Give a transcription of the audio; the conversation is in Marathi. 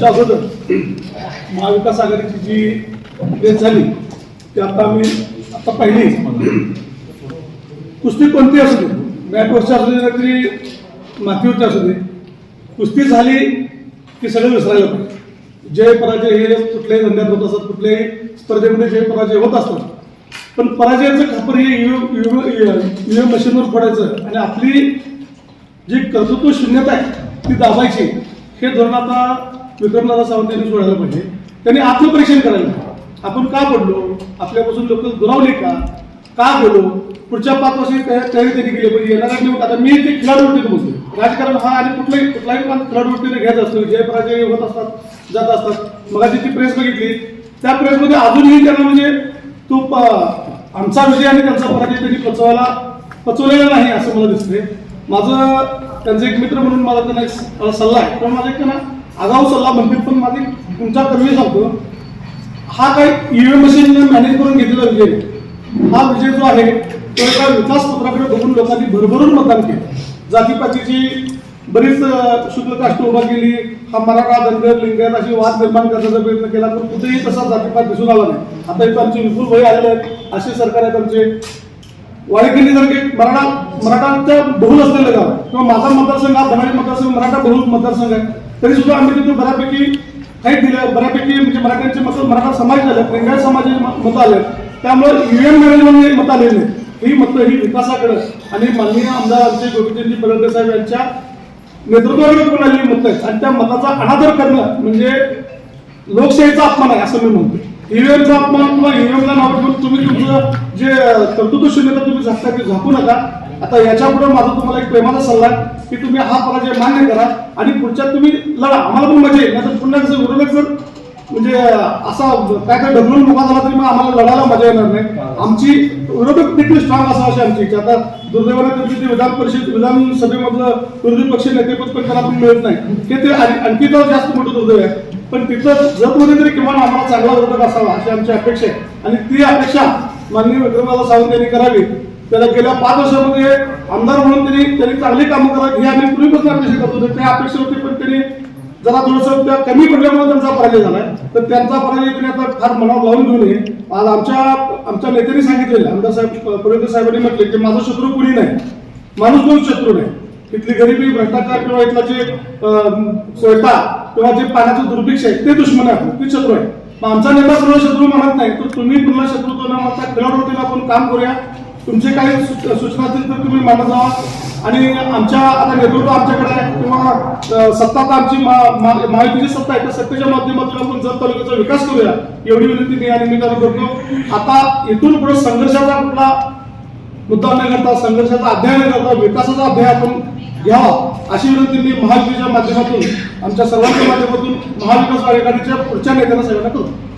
त्याच्या अगोदर महाविकास आघाडीची जी रेस झाली ती आता आम्ही आता पाहिली. कुस्ती कोणती असू दे मॅटवरची असू दे नाहीतरी मातीवरची असू दे. कुस्ती झाली की सगळं विसरायला पाहिजे. जय पराजय हे कुठल्याही धंद्यात होत असतात कुठल्याही स्पर्धेमध्ये जय पराजय होत असतात. पण पराजयाचं खापर हे ईव्हीएम मशीनवर पडायचं आणि आपली जी कर्तृत्व शून्यता आहे ती दाबायची हे धोरण आता विक्रमदादा सावंत यांनी सोडायला पाहिजे. त्यांनी आत्मपरीक्षण करायला आपण का पडलो? आपल्यापासून लोक दुरावले का? का गेलो पुढच्या पाच वर्षी तयारी त्यांनी केली पाहिजे. येणाऱ्या निवडणूक आता मी ते खेळाडूवरती बोलतो राजकारण हा आणि कुठलाही कुठलाही पण खेळाडूवरती घ्यायचा असतो जय पराजय होत असतात जात असतात. मग ती प्रेस बघितली. त्या प्रेसमध्ये अजूनही त्यांना म्हणजे तो प- आमचा विजय आणि त्यांचा पराजय त्यांनी पचवायला पचवलेला नाही असं मला दिसतंय. माझं त्यांचं एक मित्र म्हणून मला त्यांना एक सल्ला आहे. पण माझा एक त्यांना आगाऊ सल्ला म्हणतील पण माझी तुमचा कर्मी सांगतो हा काही ईव्हीएम मशीन मॅनेज करून घेतलेला विजय. हा विजय जो आहे तो एका विकास पत्राकडे बघून लोकांनी भरभरून मतदान केलं. जातीपातीची बरीच अं, काष्ट उभा केली हा मराठा धनगर लिंगायत अशी वाद निर्माण करण्याचा प्रयत्न केला पण कुठेही तसा जातीपात दिसून आला नाही. आता इथं आमचे विपुल भाई आलेले आहेत असे सरकार आहेत आमचे. वाडेकिल्ली सारखे मराठा मराठाच्या बहुल असलेलं गाव किंवा माझा मतदारसंघ हा धनाजी मतदारसंघ मराठा बहुल मतदारसंघ आहे. तरी सुद्धा आम्ही तिथून बऱ्यापैकी काही दिलं बऱ्यापैकी म्हणजे मराठ्यांचे मत मराठा समाज झाले लिंगायत समाजाचे मत आले. त्यामुळे युएन मॅनेजमेंट मत आलेली नाही ही मतं ही विकासाकडे. आणि माननीय आमदार आमचे गोपीचंदजी पलंगे साहेब यांच्या नेतृत्वाकडे पण आलेली मतं आहेत. आणि त्या मताचा अनादर करणं म्हणजे लोकशाहीचा अपमान आहे असं मी म्हणतो. ईव्हीएमचा अपमान किंवा ईव्हीएमला नाव तुमचं जे कर्तृत्व शून्यता तुम्ही झाकता की झाकू नका. आता याच्यापुढे माझा तुम्हाला एक प्रेमाचा सल्ला की तुम्ही हा पराजय मान्य करा आणि पुढच्या तुम्ही लढा. आम्हाला पण मजा येईल नाही पुन्हा कसं उरलं जर म्हणजे असा काय काय ढकलून मोका झाला तरी मग आम्हाला लढायला मजा येणार नाही. आमची विरोधक देखील स्ट्रॉंग असा अशी आमची इच्छा. आता दुर्दैवाने त्यांची ते विधान परिषद विधानसभेमधलं विरोधी पक्ष नेतेपद पण त्याला पण मिळत नाही. ते ते आणि- आणखी तर जास्त मोठं दुर्दैव आहे. पण तिथं जगमध्ये तरी किमान आम्हाला चांगला विरोधक असावा अशी आमची अपेक्षा आहे. आणि ती अपेक्षा माननीय विक्रमदादा सावंत यांनी करावी. त्याला गेल्या पाच वर्षामध्ये आमदार म्हणून त्यांनी त्यांनी चांगली कामं करावी हे आम्ही पूर्वीपासून अपेक्षा करत होतो. त्या अपेक्षा होती पण त्यांनी जरा थोडंसं त्या कमी पडल्यामुळे त्यांचा पराजय झालाय. तर त्यांचा पराजय त्यांनी आता फार मनावर लावून घेऊ नये आज आमच्या आमच्या नेत्यांनी सांगितलेलं आहे, आमदार साहेब पर्यंत साहेबांनी म्हटले की माझा शत्रू कुणी नाही? माणूस कोण शत्रू नाही. इथली गरिबी भ्रष्टाचार किंवा इथला जे स्वयंपाक किंवा जे पाण्याचं दुर्भिक्ष आहे ते दुश्मन आहे. ते शत्रू आहे. आमचा नेता पूर्ण शत्रू म्हणत नाही. तर तुम्ही पूर्ण शत्रुत्व न मानता खेळाडूतीला आपण काम करूया. तुमचे काही सूचना असतील तर तुम्ही मांडत जावा आणि आमच्या आता नेतृत्व आमच्याकडे आहे. किंवा सत्ता तर आमची मा- मा- महायुतीची सत्ता आहे. तर सत्तेच्या माध्यमातून आपण जत तालुक्याचा विकास करूया एवढी विनंती मी या निमित्तानं करतो. आता इथून पुढे संघर्षाचा कुठला मुद्दा न करता संघर्षाचा अध्याय न करता विकासाचा अध्याय आपण घ्या अशी विनंती मी महायुतीच्या माध्यमातून आमच्या सर्वांच्या माध्यमातून महाविकास आघाडीच्या पुढच्या नेत्यांना सगळ्यांना करतो.